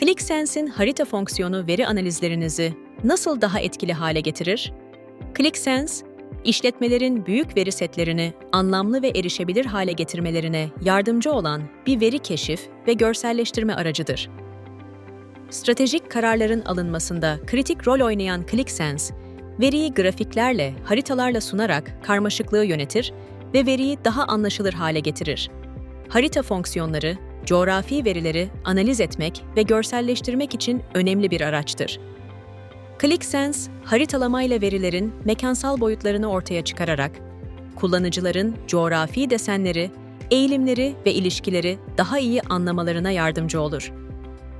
ClickSense'in harita fonksiyonu veri analizlerinizi nasıl daha etkili hale getirir? ClickSense, işletmelerin büyük veri setlerini anlamlı ve erişebilir hale getirmelerine yardımcı olan bir veri keşif ve görselleştirme aracıdır. Stratejik kararların alınmasında kritik rol oynayan ClickSense, veriyi grafiklerle, haritalarla sunarak karmaşıklığı yönetir ve veriyi daha anlaşılır hale getirir. Harita fonksiyonları, coğrafi verileri analiz etmek ve görselleştirmek için önemli bir araçtır. ClickSense, haritalamayla verilerin mekansal boyutlarını ortaya çıkararak, kullanıcıların coğrafi desenleri, eğilimleri ve ilişkileri daha iyi anlamalarına yardımcı olur.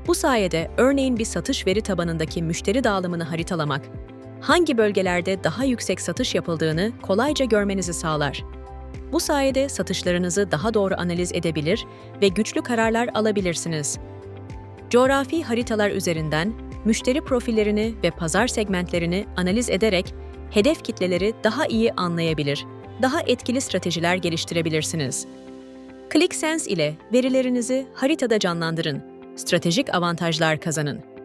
Bu sayede örneğin bir satış veri tabanındaki müşteri dağılımını haritalamak, hangi bölgelerde daha yüksek satış yapıldığını kolayca görmenizi sağlar. Bu sayede satışlarınızı daha doğru analiz edebilir ve güçlü kararlar alabilirsiniz. Coğrafi haritalar üzerinden müşteri profillerini ve pazar segmentlerini analiz ederek hedef kitleleri daha iyi anlayabilir, daha etkili stratejiler geliştirebilirsiniz. ClickSense ile verilerinizi haritada canlandırın, stratejik avantajlar kazanın.